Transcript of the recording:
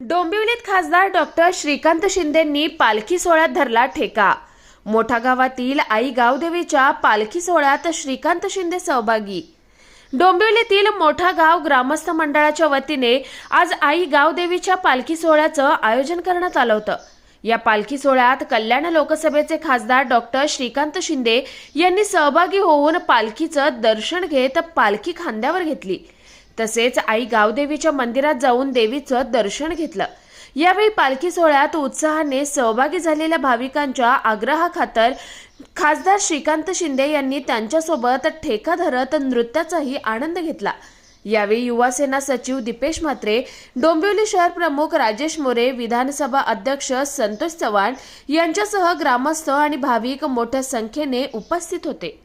डोंबिवलीत खासदार डॉक्टर श्रीकांत शिंदेंनी पालखी सोहळ्यात धरला ठेका. मोठा गावातील आई गावदेवीच्या पालखी सोहळ्यात श्रीकांत शिंदे सहभागी. डोंबिवलीतील मोठा गाव ग्रामस्थ मंडळाच्या वतीने आज आई गावदेवीच्या पालखी सोहळ्याचं आयोजन करण्यात आलं होतं. या पालखी सोहळ्यात कल्याण लोकसभेचे खासदार डॉक्टर श्रीकांत शिंदे यांनी सहभागी होऊन पालखीचं दर्शन घेत पालखी खांद्यावर घेतली. तसेच आई गावदेवीच्या मंदिरात जाऊन देवीचं दर्शन घेतलं. यावेळी पालखी सोहळ्यात उत्साहाने सहभागी झालेल्या भाविकांच्या आग्रहाखातर खासदार श्रीकांत शिंदे यांनी त्यांच्यासोबत ठेका धरत नृत्याचाही आनंद घेतला. यावेळी युवासेना सचिव दीपेश म्हात्रे डोंबिवली शहर प्रमुख राजेश मोरे विधानसभा अध्यक्ष संतोष चव्हाण यांच्यासह ग्रामस्थ आणि भाविक मोठ्या संख्येने उपस्थित होते.